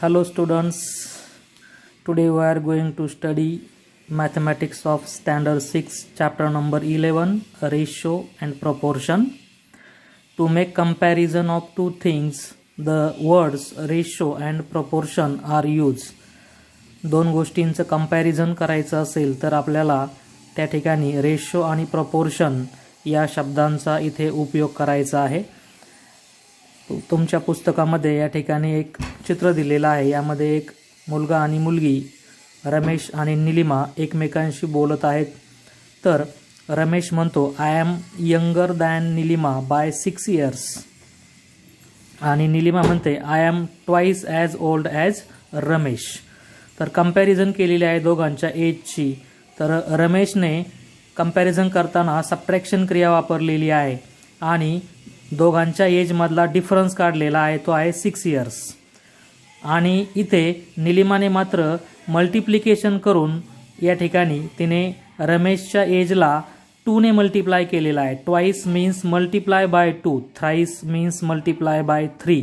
Hello students, today we are going to study mathematics of standard 6 chapter number 11 ratio and proportion. To make comparison of two things, the words ratio and proportion are used. दोन गोष्टींचं comparison करायचं असेल तर आपल्याला त्या ठिकाणी ratio आणि proportion या शब्दांचा इथे उपयोग करायचा आहे तुमच्या पुस्तकामध्ये या ठिकाणी एक चित्र दिलेलं आहे. यामध्ये एक मुलगा आणि मुलगी रमेश आणि निलिमा एकमेकांशी बोलत आहेत. तर रमेश म्हणतो I am younger than Nilima by six years आणि निलिमा म्हणते I am twice as old as Ramesh. तर कंपॅरिझन केलेली आहे दोघांच्या एजची तर रमेशने कंपॅरिझन करताना सप्रॅक्शन क्रिया वापरलेली आहे. आणि दोघांच्या एजमधला डिफरन्स काढलेला आहे तो आहे सिक्स इयर्स आणि इथे निलिमाने मात्र मल्टिप्लिकेशन करून या ठिकाणी तिने रमेशच्या एजला टूने मल्टिप्लाय केलेला आहे. Twice means multiply by two thrice means multiply by three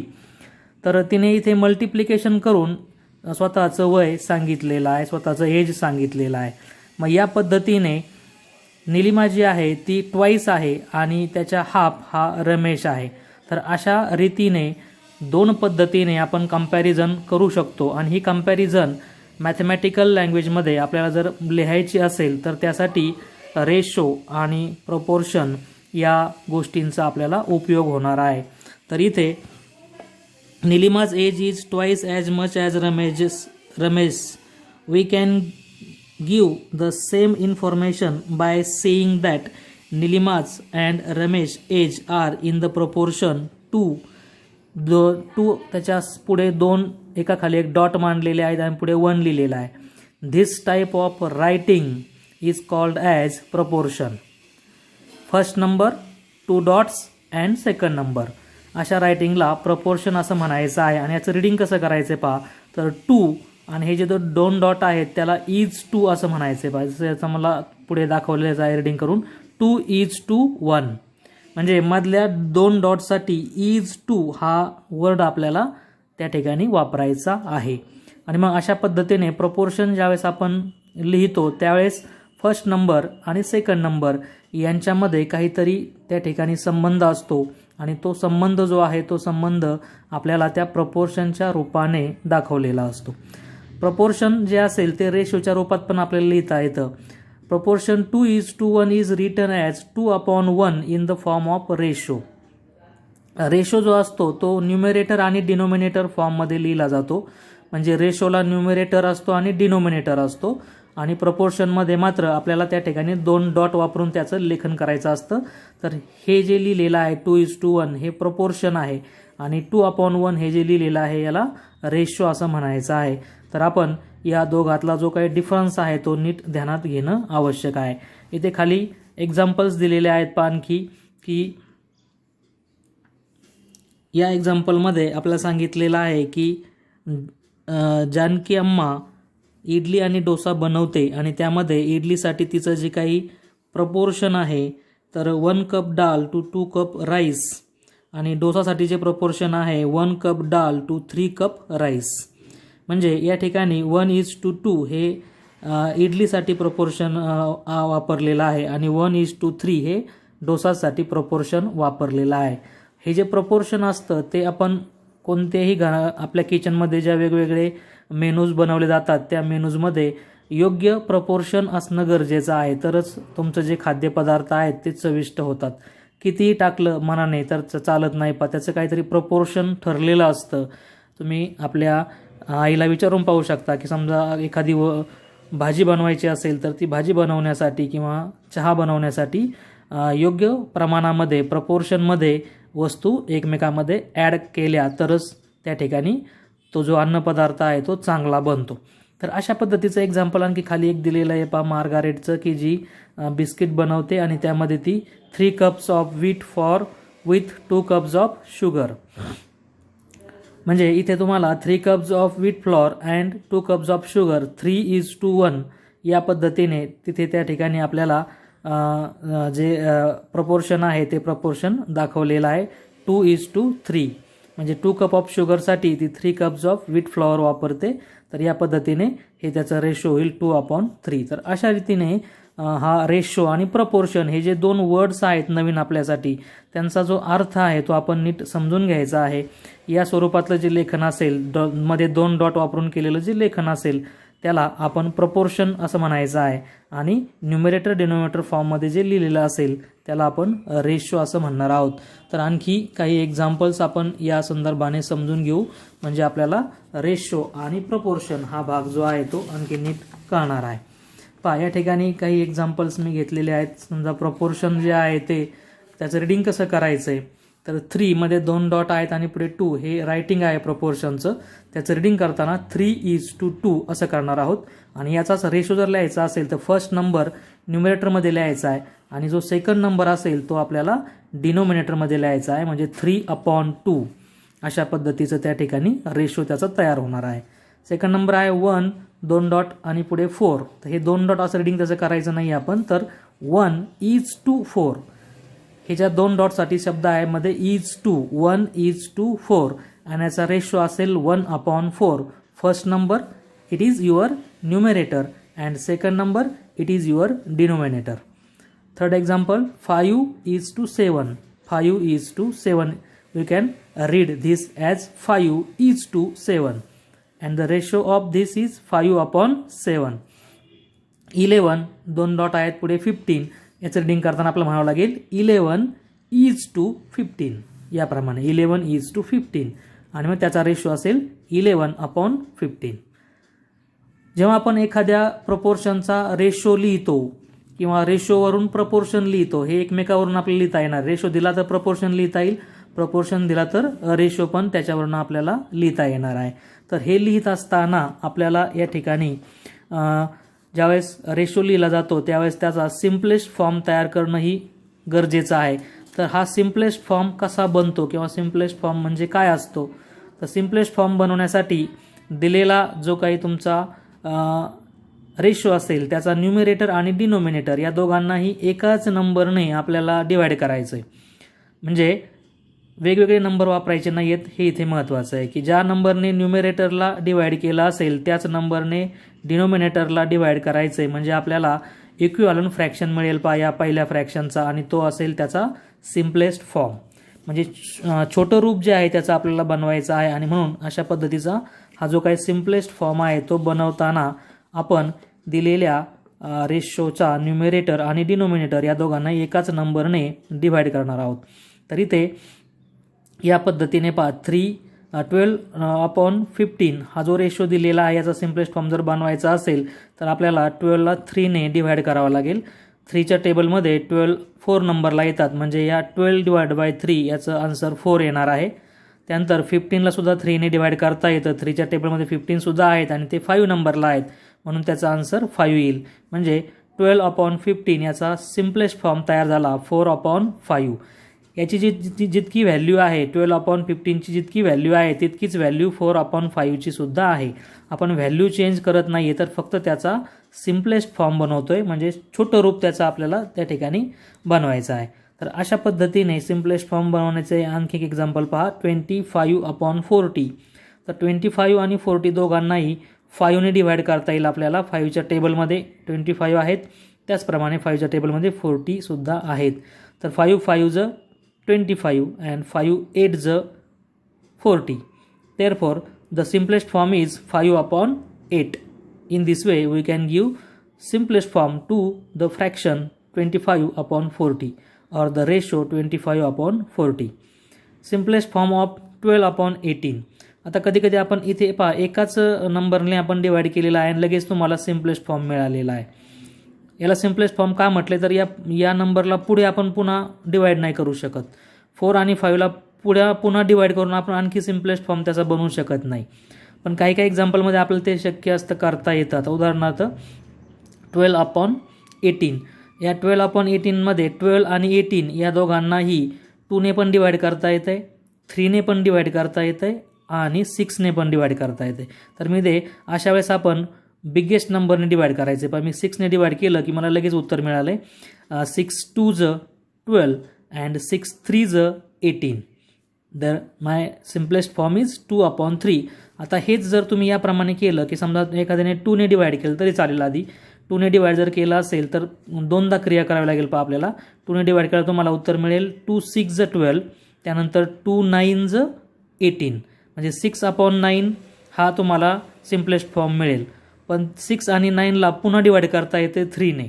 तर तिने इथे मल्टिप्लिकेशन करून स्वतःचं वय सांगितलेलं आहे स्वतःचं एज सांगितलेलं आहे. मग या पद्धतीने निलिमा जी आहे ती ट्वाईस आहे आणि त्याच्या हाफ हा रमेश आहे. तर अशा रीतीने दोन पद्धतीने आपण कंपॅरिझन करू शकतो आणि ही कंपॅरिझन मॅथमॅटिकल लँग्वेजमध्ये आपल्याला जर लिहायची असेल तर त्यासाठी रेशो आणि प्रपोर्शन या गोष्टींचा आपल्याला उपयोग होणार आहे. तर इथे Nilima's age is twice as much as Ramesh's Ramesh. We can give the same information by saying that Nilima's and Ramesh age are in the proportion to दो टू त्याच्या पुढे दोन एका खाली एक डॉट मांडलेले आहेत आणि पुढे वन लिहिलेला आहे. This type of writing is called as proportion first number two dots and second number अशा रायटिंगला प्रपोर्शन असं म्हणायचं आहे. आणि याचं रिडिंग कसं करायचं पहा? तर टू आणि हे जे दो- दोन डॉट आहेत त्याला इज टू असं म्हणायचं आहे. पाहिजे याचं मला पुढे दाखवलेलं आहे रिडिंग करून टू इज टू वन. म्हणजे मधल्या दोन डॉटसाठी इज टू हा वर्ड आपल्याला त्या ठिकाणी वापरायचा आहे. आणि मग अशा पद्धतीने प्रपोर्शन ज्यावेळेस आपण लिहितो त्यावेळेस फर्स्ट नंबर आणि सेकंड नंबर यांच्यामध्ये काहीतरी त्या ठिकाणी संबंध असतो. आणि तो संबंध जो आहे तो संबंध आपल्याला त्या प्रपोर्शनच्या रूपाने दाखवलेला असतो. प्रपोर्शन जे असेल ते रेशोच्या रूपात पण आपल्याला लिहिता येतं. Proportion two is to one is written as two upon one in the form of ratio ratio जो असतो तो न्युमेरेटर आणि डिनोमिनेटर फॉर्ममध्ये लिहिला जातो. म्हणजे रेशोला न्युमेरेटर असतो आणि डिनोमिनेटर असतो. आणि प्रपोर्शनमध्ये मात्र आपल्याला त्या ठिकाणी दोन डॉट वापरून त्याचं लेखन करायचं असतं. तर हे जे लिहिलेलं आहे टू इज टू वन हे प्रपोर्शन आहे. आणि टू अपॉन वन हे जे लिहिलेलं आहे याला रेशो असं म्हणायचं आहे. तर आपण या दोघातला जो काही डिफरन्स आहे तो नीट ध्यानात घेणं आवश्यक आहे. इथे खाली एक्झाम्पल्स दिलेले आहेत पाणखी की या एक्झाम्पलमध्ये आपल्याला सांगितलेलं आहे की जानकी अम्मा इडली आणि डोसा बनवते आणि त्यामध्ये इडलीसाठी तिचं जे काही प्रपोर्शन आहे तर one cup dal two two cup rice आणि डोसासाठी जे प्रपोर्शन आहे one cup dal two three cup rice म्हणजे या ठिकाणी वन इज टू टू हे इडलीसाठी प्रपोर्शन वापरलेलं आहे आणि वन इज टू थ्री हे डोसासाठी प्रपोर्शन वापरलेलं आहे. हे जे प्रपोर्शन असतं ते आपण कोणत्याही घ आपल्या किचनमध्ये ज्या वेगवेगळे मेनूज बनवले जातात. त्या मेनूजमध्ये योग्य प्रपोर्शन असणं गरजेचं आहे. तरच तुमचं जे खाद्यपदार्थ आहेत ते चविष्ट होतात. कितीही टाकलं मनाने तर चालत नाही पा. त्याचं काहीतरी प्रपोर्शन ठरलेलं असतं. तुम्ही आपल्या आईला विचारून पाहू शकता की समजा एखादी व भाजी बनवायची असेल तर ती भाजी बनवण्यासाठी किंवा चहा बनवण्यासाठी योग्य प्रमाणामध्ये प्रपोर्शनमध्ये वस्तू एकमेकामध्ये ॲड केल्या तरच त्या ठिकाणी तो जो अन्नपदार्थ आहे तो चांगला बनतो. तर अशा पद्धतीचं एक्झाम्पल आणखी खाली एक दिलेलं आहे. पा मार्गारेटचं की जी बिस्किट बनवते आणि त्यामध्ये ती three cups of wheat flour with two cups of sugar म्हणजे इथे तुम्हाला three cups of wheat flour and two cups of sugar three is to one या पद्धतीने तिथे त्या ठिकाणी आपल्याला जे प्रपोर्शन आहे ते प्रपोर्शन दाखवलेलं आहे. टू इज टू थ्री म्हणजे टू कप ऑफ शुगरसाठी ती three cups of wheat flour वापरते. तर या पद्धतीने हे त्याचं रेशो होईल टू अपॉन थ्री तर अशा रीतीने हा रेशो आणि प्रपोर्शन हे जे दोन वर्ड्स आहेत नवीन आपल्यासाठी त्यांचा जो अर्थ आहे तो आपण नीट समजून घ्यायचा आहे. या स्वरूपातलं जे लेखन असेल डॉ मध्ये दोन डॉट वापरून केलेलं जे लेखन असेल त्याला आपण प्रपोर्शन असं म्हणायचं आहे. आणि न्युमिरेटर डिनोमिनेटर फॉर्ममध्ये जे लिहिलेलं असेल त्याला आपण रेशो असं म्हणणार आहोत. तर आणखी काही एक्झाम्पल्स आपण या संदर्भाने समजून घेऊ. म्हणजे आपल्याला रेशो आणि प्रपोर्शन हा भाग जो आहे तो आणखी नीट कळणार आहे. पहा या ठिकाणी काही एक्झाम्पल्स मी घेतलेले आहेत. समजा प्रपोर्शन जे आहे ते त्याचं रिडिंग कसं करायचं आहे तर थ्रीमध्ये दोन डॉट आहेत आणि पुढे टू हे रायटिंग आहे प्रपोर्शनचं त्याचं रिडिंग करताना थ्री इज टू टू असं करणार आहोत. आणि याचाच रेशो जर लिहायचा असेल तर फर्स्ट नंबर न्युमिरेटरमध्ये लिहायचा आहे. आणि जो सेकंड नंबर असेल तो आपल्याला डिनोमिनेटरमध्ये लिहायचा आहे. म्हणजे थ्री अपॉन टू अशा पद्धतीचं त्या ठिकाणी रेशो त्याचा तयार होणार आहे. सेकंड नंबर आहे वन दोन डॉट आणि पुढे फोर तर हे दोन डॉट असं रिडिंग त्याचं करायचं नाही आपण. तर वन इज टू फोर ह्याच्या दोन डॉटसाठी शब्द आहे मध्ये is to one is to four आणि याचा रेशो असेल one upon four first number it is your numerator and second number it is your denominator third example five is to seven five is to seven we can read this as five is to seven and the ratio of this is five upon seven eleven दोन dot आहेत पुढे fifteen याचं reading करताना आपल्याला म्हणावं लागेल eleven is to fifteen. याप्रमाणे eleven is to fifteen. आणि मग त्याचा रेशो असेल इलेवन अपॉन फिफ्टीन. जेव्हा आपण एखाद्या प्रपोर्शनचा रेशो लिहितो किंवा रेशोवरून प्रपोर्शन लिहितो हे एकमेकावरून आपल्याला लिहिता येणार. रेशो दिला तर प्रपोर्शन लिहिता येईल प्रपोर्शन दिला तर रेशो पण त्याच्यावरून आपल्याला लिहिता येणार आहे. तर हे लिहित असताना आपल्याला या ठिकाणी ज्यावेळेस रेशो लिहिला जातो त्यावेळेस त्याचा सिम्पलेस्ट फॉर्म तयार करणंही गरजेचं आहे. तर हा सिम्पलेस्ट फॉर्म कसा बनतो किंवा सिम्पलेस्ट फॉर्म म्हणजे काय असतो? तर सिम्पलेस्ट फॉर्म बनवण्यासाठी दिलेला जो काही तुमचा रेशो असेल त्याचा न्युमिरेटर आणि डिनोमिनेटर या दोघांनाही एकाच नंबरने आपल्याला डिवाईड करायचं आहे म्हणजे वेगवेगळे नंबर वापरायचे नाही आहेत हे इथे महत्त्वाचं आहे की ज्या नंबरने न्युमिरेटरला डिवाईड केला असेल त्याच नंबरने डिनोमिनेटरला डिवाईड करायचं आहे म्हणजे आपल्याला इक्विवलन फ्रॅक्शन मिळेल पा या पहिल्या फ्रॅक्शनचा आणि तो असेल त्याचा सिम्पलेस्ट फॉर्म म्हणजे छोटं रूप जे आहे त्याचं आपल्याला बनवायचं आहे आणि म्हणून अशा पद्धतीचा हा जो काही सिम्पलेस्ट फॉर्म आहे तो बनवताना आपण दिलेल्या रेशोचा न्युमिरेटर आणि डिनोमिनेटर या दोघांना एकाच नंबरने डिव्हाइड करणार आहोत. तर इथे या पद्धतीने पा थ्री ट्वेल्व अपॉन फिफ्टीन हा जो रेशो दिलेला आहे याचा सिम्पलेस्ट फॉर्म जर बनवायचा असेल तर आपल्याला ट्वेल्वला थ्रीने डिव्हाइड करावा लागेल. थ्रीच्या टेबलमध्ये ट्वेल्व फोर नंबरला येतात. म्हणजे या ट्वेल्व डिवाइड बाय थ्री याचं आन्सर फोर येणार आहे. त्यानंतर फिफ्टीनलासुद्धा थ्रीने डिवाइड करता येतं. थ्रीच्या टेबलमध्ये फिफ्टीनसुद्धा आहेत आणि ते फाईव्ह नंबरला आहेत. म्हणून त्याचा आन्सर फाईव्ह येईल. म्हणजे ट्वेल्व अपॉन फिफ्टीन याचा सिम्पलेस्ट फॉर्म तयार झाला. फोर अपॉन फाईव्ह याची जी जी- जितकी व्हॅल्यू आहे ट्वेल्व अपॉन फिफ्टीनची जितकी व्हॅल्यू आहे तितकीच व्हॅल्यू फोर अपॉन फाईव्हची सुद्धा आहे. आपण व्हॅल्यू चेंज करत नाही आहे तर फक्त त्याचा सिम्पलेस्ट फॉर्म बनवतो आहे म्हणजे छोटं रूप त्याचा आपल्याला त्या ठिकाणी बनवायचं आहे. तर अशा पद्धतीने सिम्पलेस्ट फॉर्म बनवण्याचे आणखी एक एक्झाम्पल पहा. ट्वेंटी फाईव्ह अपॉन फोर्टी तर ट्वेंटी फाईव्ह आणि फोर्टी दोघांनाही फाईव्हने डिवाइड करता येईल आपल्याला फाईव्हच्या टेबलमध्ये ट्वेंटी फाईव्ह आहेत. त्याचप्रमाणे फाईव्हच्या टेबलमध्ये फोर्टीसुद्धा आहेत. तर five five twenty five and five eight ज forty therefore the simplest form is five upon eight in this way we can give simplest form to the fraction twenty five upon forty or the ratio twenty five upon forty simplest form of twelve upon eighteen आता कधी कधी आपण इथे पहा एकाच नंबरने आपण divide केलेला आहे आणि लगेच तुम्हाला सिम्पलेस्ट फॉर्म मिळालेला आहे. याला सिम्पलेस्ट फॉर्म का म्हटले तर या या नंबरला पुढे आपण पुन्हा डिवाईड नाही करू शकत. फोर आणि फाईव्हला पुढे पुन्हा डिवाईड करून आपण आणखी सिम्पलेस्ट फॉर्म त्याचा बनवू शकत नाही. पण काही काही एक्झाम्पलमध्ये आपल्याला ते शक्य असतं करता येतात उदाहरणार्थ ट्वेल्व अपॉन एटीन या ट्वेल्व अपॉन एटीनमध्ये ट्वेल्व आणि एटीन या दोघांनाही टूने पण डिवाईड करता येतं आहे थ्रीने पण डिवाईड करता येतं आहे आणि सिक्सने पण डिवाईड करता येते तर मी ते अशा वेळेस आपण बिगेस्ट नंबरने डिवाइड करायचे पण मी सिक्सने डिवाइड केलं की मला लगेच उत्तर मिळालं आहे सिक्स टू ज ट्वेल्व अँड सिक्स थ्री ज एटीन दर माय simplest form is two upon three आता हेच जर तुम्ही याप्रमाणे केलं की समजा एखाद्याने टूने डिवाईड केलं तरी चालेल आधी. टूने डिवाईड जर केलं असेल तर दोनदा क्रिया करावी लागेल पहा आपल्याला. टूने डिवाईड केलं तुम्हाला उत्तर मिळेल टू सिक्स ज ट्वेल्व त्यानंतर टू नाईन ज एटीन म्हणजे सिक्स अपॉन नाईन हा तुम्हाला सिम्पलेस्ट फॉर्म मिळेल. पण सिक्स आणि नाईनला पुन्हा डिवाईड करता येते थ्रीने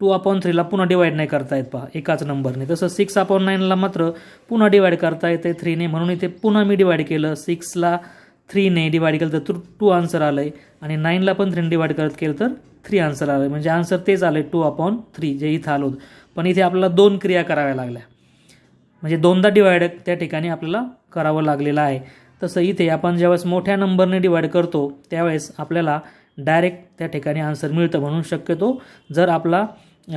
टू अपॉन थ्रीला पुन्हा डिवाईड नाही करता येत पहा एकाच नंबरने तसं सिक्स अपॉन नाईनला मात्र पुन्हा डिवाईड करता येते थ्रीने म्हणून इथे पुन्हा मी डिवाईड केलं सिक्सला थ्रीने डिवाईड केलं तर टू आन्सर आलं आहे आणि नाईनला पण थ्रीने डिवाईड करत केलं तर थ्री आन्सर आलं आहे म्हणजे आन्सर तेच आलं आहे टू अपॉन थ्री जे इथं आलो होतं. पण इथे आपल्याला दोन क्रिया कराव्या लागल्या. म्हणजे दोनदा डिवाईड त्या ठिकाणी आपल्याला करावं लागलेलं आहे. तसं इथे आपण ज्यावेळेस मोठ्या नंबरने डिवाईड करतो त्यावेळेस आपल्याला डायरेक्ट त्या ठिकाणी आन्सर मिळतं म्हणून शक्यतो जर आपला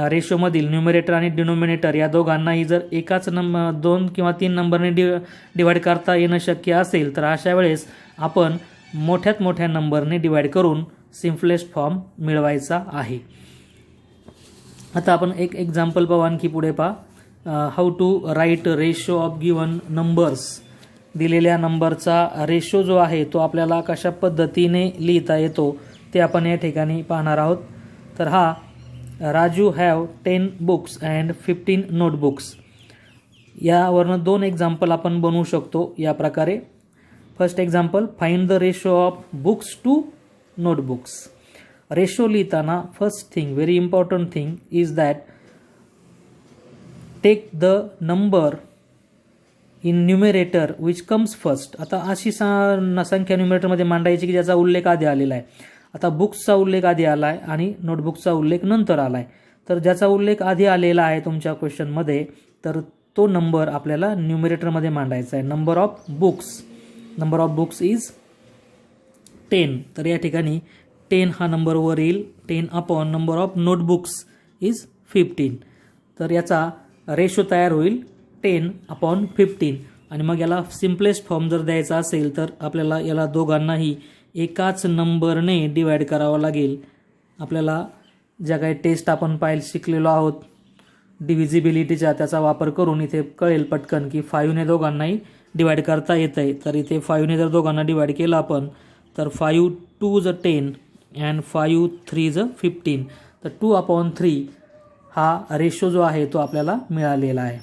रेशोमधील न्युमिरेटर आणि डिनोमिनेटर या दोघांनाही जर एकाच नंबर दोन किंवा तीन नंबरने डि डिवाईड करता येणं शक्य असेल तर अशा वेळेस आपण मोठ्यात मोठ्या नंबरने डिवाईड करून सिम्पलेस्ट फॉर्म मिळवायचा आहे. आता आपण एक एक्झाम्पल पाहू आणखी पुढे पहा. How to write ratio of given numbers दिलेल्या नंबरचा रेशो जो आहे तो आपल्याला कशा पद्धतीने लिहिता येतो ते आपण या ठिकाणी पाहणार आहोत. तर हा Raju have ten books and fifteen notebooks यावरनं दोन एक्झाम्पल आपण बनवू शकतो या प्रकारे. First example find the ratio of books to notebooks ratio लिहिताना first thing very important thing is that take the number in numerator which comes first आता अशी सा संख्या न्युमेरेटरमध्ये मांडायची की ज्याचा उल्लेख आधी आलेला आहे. आता बुक्सचा उल्लेख आधी आला आहे आणि नोटबुकचा उल्लेख नंतर आला आहे तर ज्याचा उल्लेख आधी आलेला आहे तुमच्या क्वेश्चनमध्ये तर तो नंबर आपल्याला न्युमिरेटरमध्ये मांडायचा आहे. Number of books number of books is ten तर या ठिकाणी टेन हा नंबर वर येईल. Ten upon number of notebooks is fifteen तर याचा रेशो तयार होईल. टेन अपॉन फिफ्टीन आणि मग याला सिम्पलेस्ट फॉर्म जर द्यायचा असेल तर आपल्याला याला दोघांनाही एकाच नंबरने डिवाईड करावं लागेल. आपल्याला ज्या काही टेस्ट आपण पाहिल शिकलेलो आहोत डिव्हिजिबिलिटीचा त्याचा वापर करून इथे कळेल पटकन की फाईव्हने दोघांनाही डिवाईड करता येतं आहे तर इथे फाईव्हने जर दोघांना डिवाईड केलं आपण तर फाईव्ह टू ज टेन अँड फाईव्ह थ्री ज फिफ्टीन तर टू अपॉन थ्री हा रेशो जो आहे तो आपल्याला मिळालेला आहे.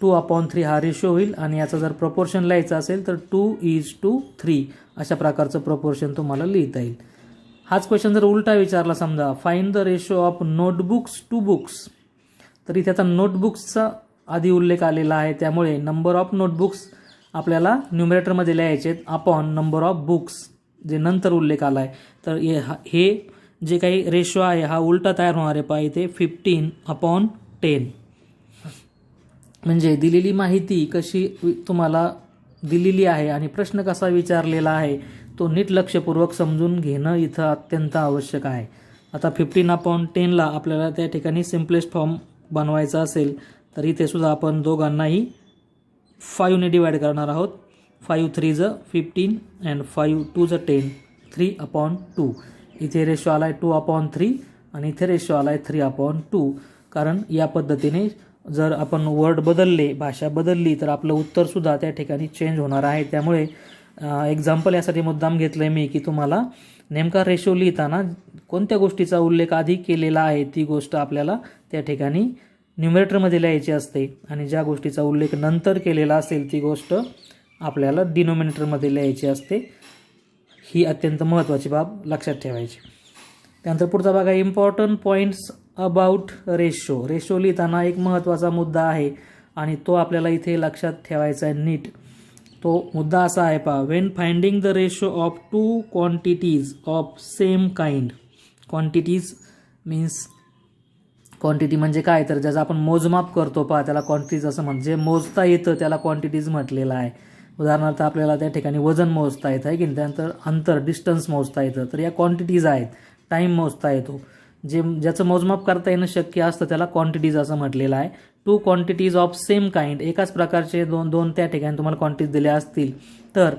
टू अपॉन थ्री हा रेशो होईल आणि याचा जर प्रपोर्शन लिहायचं असेल तर टू इज टू थ्री अशा प्रकारचं प्रपोर्शन तुम्हाला लिहिता येईल. हाच क्वेश्चन जर उलटा विचारला समजा find the ratio of notebooks to books तर इथे आता नोटबुक्सचा आधी उल्लेख आलेला आहे त्यामुळे नंबर ऑफ नोटबुक्स आपल्याला न्युमरेटरमध्ये लिहायचे अपॉन नंबर ऑफ बुक्स जे नंतर उल्लेख आला आहे तर हे हे जे काही रेशो आहे हा उलटा तयार होणार आहे. ते फिफ्टीन अपॉन टेन म्हणजे दिलेली माहिती कशी तुम्हाला दिलेली आहे आणि प्रश्न कसा विचारलेला आहे तो नीट लक्षपूर्वक समजून घेणं इथं अत्यंत आवश्यक आहे. आता फिफ्टीन अपॉन टेनला आपल्याला त्या ठिकाणी सिम्पलेस्ट फॉर्म बनवायचा असेल तर इथे सुद्धा आपण दोघांनाही फाईव्हने डिवाईड करणार आहोत. फाईव्ह थ्री ज फिफ्टीन अँड फाईव्ह टू ज टेन थ्री अपॉन टू इथे रेशो आला आहे टू अपॉन थ्री आणि इथे रेशो आला आहे थ्री अपॉन टू कारण या पद्धतीने जर आपण वर्ड बदलले भाषा बदलली तर आपलं उत्तरसुद्धा त्या ठिकाणी चेंज होणार आहे. त्यामुळे एक्झाम्पल यासाठी मुद्दाम घेतलं आहे मी की तुम्हाला नेमका रेशो लिहिताना कोणत्या गोष्टीचा उल्लेख आधी केलेला आहे ती गोष्ट आपल्याला त्या ठिकाणी न्युमिरेटरमध्ये लिहायची असते. आणि ज्या गोष्टीचा उल्लेख नंतर केलेला असेल ती गोष्ट आपल्याला डिनोमिनेटरमध्ये लिहायची असते. ही अत्यंत महत्त्वाची बाब लक्षात ठेवायची. त्यानंतर पुढचा भाग आहे important points about ratio ratio लिहिताना एक महत्त्वाचा मुद्दा आहे आणि तो आपल्याला इथे लक्षात ठेवायचा आहे नीट. तो मुद्दा असा आहे पहा when finding the ratio of two quantities of same kind quantities means quantity म्हणजे काय? तर ज्याचं आपण मोजमाप करतो पहा त्याला क्वांटिटीज असं म्हण जे मोजता येतं त्याला क्वांटिटीज म्हटलेलं आहे. उदाहरणार्थ आपल्याला त्या ठिकाणी वजन मोजता येतं आहे की नाही? त्यानंतर अंतर डिस्टन्स मोजता येतं. तर या क्वांटिटीज आहेत टाईम मोजता येतो. जे ज्याचं मोजमाप करता येणं शक्य असतं त्याला क्वांटिटीज असं म्हटलेलं आहे. Two quantities of same kind एकाच प्रकारचे दोन दोन त्या ठिकाणी तुम्हाला क्वांटिटीज दिल्या असतील. तर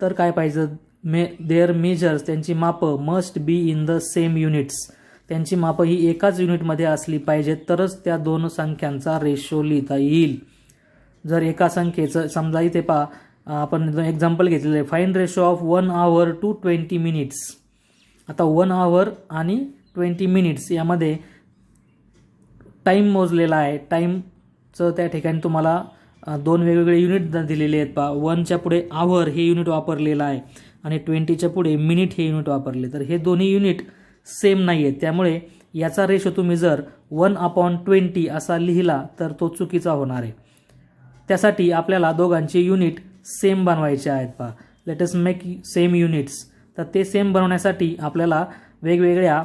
तर काय पाहिजे? मे देअर मेजर्स त्यांची मापं must be in the same units त्यांची मापं ही एकाच युनिटमध्ये असली पाहिजेत तरच त्या दोन संख्यांचा रेशो लिहिता येईल. जर एका संख्येचं समजा इथे पहा आपण एक्झाम्पल घेतलेलं. आहे find ratio of one hour to twenty minutes आता वन आवर आणि ट्वेंटी मिनिट्स यामध्ये टाईम मोजलेला आहे. टाईमचं त्या ठिकाणी तुम्हाला दोन वेगवेगळे युनिट दिलेले आहेत पहा. वनच्या पुढे आवर हे युनिट वापरलेलं आहे आणि ट्वेंटीच्या पुढे मिनिट हे युनिट वापरले. तर हे दोन्ही युनिट सेम नाही आहेत. त्यामुळे याचा रेशो तुम्ही जर वन अपॉन ट्वेंटी असा लिहिला तर तो चुकीचा होणार आहे. त्यासाठी आपल्याला दोघांचे युनिट सेम बनवायचे आहेत पहा. लेट मेक सेम युनिट्स तर ते सेम बनवण्यासाठी आपल्याला वेगवेगळ्या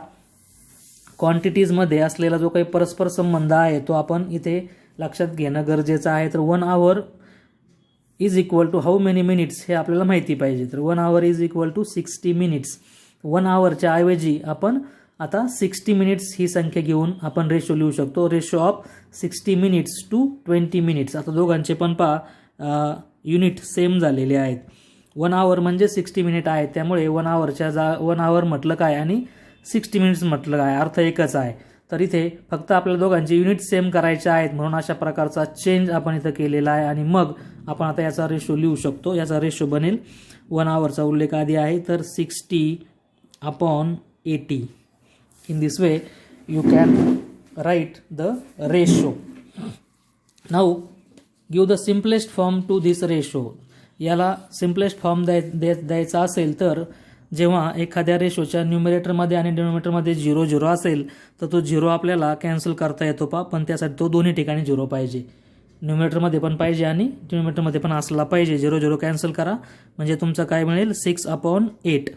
क्वांटिटीजमध्ये असलेला जो काही परस्पर संबंध आहे तो आपण इथे लक्षात घेणं गरजेचं आहे. तर one hour is equal to how many minutes हे आपल्याला माहिती पाहिजे. तर one hour is equal to sixty minutes one आवरच्या ऐवजी आपण आता सिक्स्टी मिनिट्स ही संख्या घेऊन आपण रेशो लिहू शकतो. Ratio of sixty minutes to twenty minutes आता दोघांचे पण पहा युनिट सेम झालेले आहेत. वन आवर म्हणजे सिक्स्टी मिनिट आहेत त्यामुळे वन आवरच्या जा वन आवर म्हटलं काय? आणि सिक्स्टी मिनिट्स म्हटलं काय अर्थ एकच आहे. तर इथे फक्त आपल्या दोघांचे युनिट सेम करायचे आहेत म्हणून अशा प्रकारचा चेंज आपण इथं केलेला आहे. आणि मग आपण आता याचा रेशो लिहू शकतो. याचा रेशो बनेल. वन आवरचा उल्लेख आधी आहे. तर sixty upon eighty. In this way you can write the ratio now give the simplest form to this ratio याला सिम्पलेस्ट फॉर्म द्याय द्याय द्यायचा असेल तर जेव्हा एखाद्या रेशोच्या न्युमिरेटरमध्ये आणि डिनोमिनेटरमध्ये झिरो झिरो असेल तर तो झिरो आपल्याला कॅन्सल करता येतो पा पण त्यासाठी तो दोन्ही ठिकाणी झिरो पाहिजे. न्युमिरेटरमध्ये पण पाहिजे आणि डिनोमिनेटरमध्ये पण असला पाहिजे. झिरो झिरो कॅन्सल करा. म्हणजे तुमचं काय मिळेल? सिक्स अपॉन एट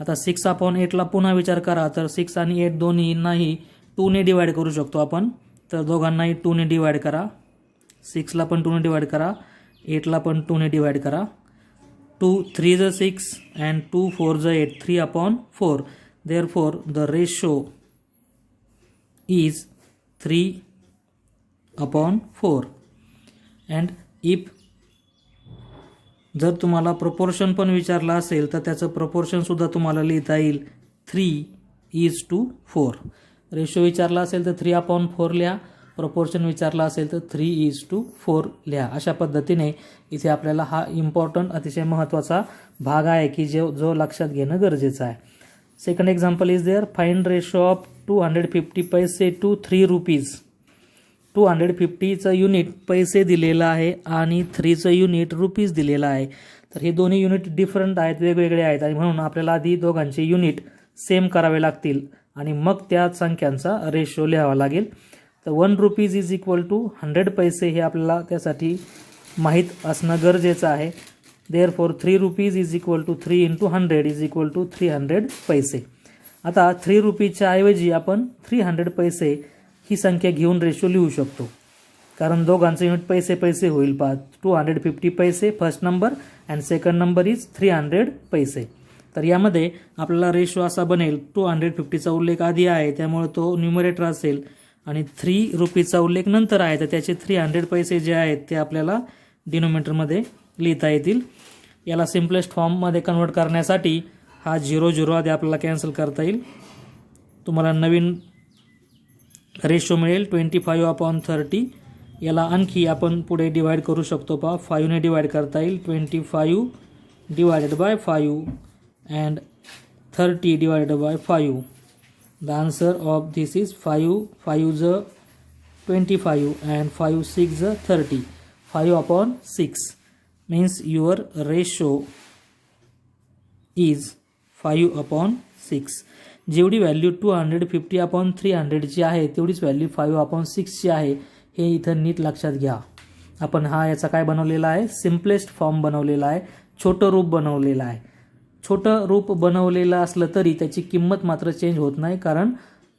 आता सिक्स अपॉन एटला पुन्हा विचार करा. तर सिक्स आणि एट दोन्हींनाही टूने डिवाईड करू शकतो आपण. तर दोघांनाही टूने डिवाईड करा. सिक्सला पण टूने डिवाईड करा. एटला पण टूने डिवाईड करा. टू थ्री ज सिक्स अँड टू फोर ज eight three upon four therefore the ratio is three upon four and if जर तुम्हाला प्रपोर्शन पण विचारलं असेल तर त्याचं प्रपोर्शनसुद्धा तुम्हाला लिहिता येईल. Three is to four ratio विचारला असेल तर थ्री अपॉन फोर लिहा. प्रपोर्शन विचारला असेल तर थ्री इज टू फोर लिहा. अशा पद्धतीने इथे आपल्याला हा इम्पॉर्टंट अतिशय महत्त्वाचा भाग आहे की जे जो लक्षात घेणं गरजेचं आहे. Second example is there find ratio of two hundred fifty paise to three rupees two hundred फिफ्टीचं unit पैसे दिलेलं आहे आणि थ्रीचं युनिट रुपीज दिलेलं आहे. तर हे दोन्ही युनिट डिफरंट आहेत वेगवेगळे आहेत आणि म्हणून आपल्याला आधी दोघांचे युनिट सेम करावे लागतील आणि मग त्या संख्यांचा रेशो लिहावा लागेल. तर one rupees is equal to hundred paise हे आपल्याला त्यासाठी माहीत असणं गरजेचं आहे. Therefore three rupees is equal to three into hundred is equal to three hundred paise. आता थ्री रुपीजच्या ऐवजी आपण थ्री हंड्रेड पैसे ही संख्या घेऊन रेशो लिहू शकतो. कारण दोघांचं युनिट पैसे पैसे होईल पा two hundred fifty paise first number and second number is three hundred paise. तर यामध्ये आपल्याला रेशो असा बनेल टू हंड्रेड फिफ्टीचा उल्लेख आधी आहे त्यामुळे तो न्युमरेटर असेल. आणि थ्री रुपीजचा उल्लेख नंतर आहे तर त्याचे थ्री हंड्रेड पैसे जे आहेत ते आपल्याला डिनोमिनेटरमध्ये लिहिता येतील. याला सिम्पलेस्ट फॉर्ममध्ये कन्वर्ट करण्यासाठी हा झिरो झिरो आधी आपल्याला कॅन्सल करता येईल. तुम्हाला नवीन रेशो मिळेल ट्वेंटी फाईव्ह अपॉन थर्टी याला आणखी आपण पुढे डिवाईड करू शकतो पहा. फाईव्हने डिवाईड करता येईल twenty five divided by five and thirty divided by five the answer of this is five five ज twenty five and five six ज thirty five upon six means your ratio is five upon six जेवढी value two hundred fifty upon three हंड्रेडची आहे तेवढीच value five upon सिक्सची आहे. हे इथं नीट लक्षात घ्या. आपण हा याचा काय बनवलेला आहे? सिम्पलेस्ट फॉर्म बनवलेला आहे. छोटं रूप बनवलेलं आहे. छोटं रूप बनवलेलं असलं तरी त्याची किंमत मात्र चेंज होत नाही कारण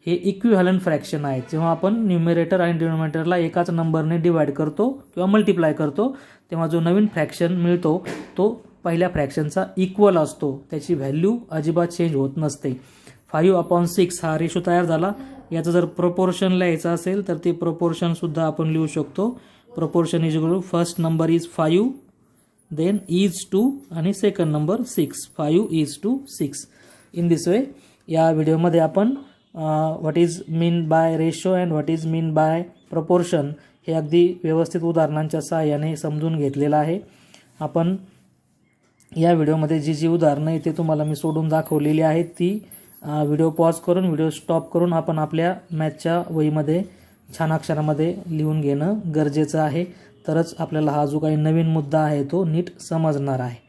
हे इक्विव्हॅलंट फ्रॅक्शन आहे. जेव्हा आपण न्युमिरेटर आणि डिनोमिनेटरला एकाच नंबरने डिवाइड करतो किंवा मल्टिप्लाय करतो तेव्हा जो नवीन फ्रॅक्शन मिळतो तो पहिल्या फ्रॅक्शनचा इक्वल असतो. त्याची व्हॅल्यू अजिबात चेंज होत नसते. फाईव्ह अपॉन सिक्स हा रेशो तयार झाला. याचं जर प्रपोर्शन लिहायचं असेल तर ते प्रपोर्शनसुद्धा आपण लिहू शकतो. Proportion is good first number is five then is to आणि second number six five is to six in this way या व्हिडिओमध्ये आपण what is mean by ratio and what is mean by proportion हे अगदी व्यवस्थित उदाहरणांच्या सहाय्याने समजून घेतलेलं आहे. आपण या व्हिडिओमध्ये जी जी उदाहरणं आहे तुम्हाला मी सोडून दाखवलेली आहेत ती uh, व्हिडिओ पॉज करून व्हिडिओ स्टॉप करून आपण आपल्या मॅथच्या वहीमध्ये छान अक्षरामध्ये लिहून घेणं गरजेचं आहे. तरच आपल्याला हा जो काही नवीन मुद्दा आहे तो नीट समजणार आहे.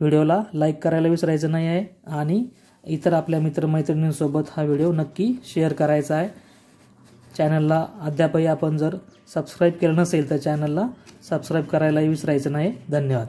व्हिडिओला लाईक करायला विसरायचं नाही आहे आणि इतर आपल्या मित्रमैत्रिणींसोबत हा व्हिडिओ नक्की शेअर करायचा आहे. चॅनलला अद्यापही आपण जर सबस्क्राईब केलं नसेल तर चॅनलला सबस्क्राईब करायलाही विसरायचं नाही. धन्यवाद.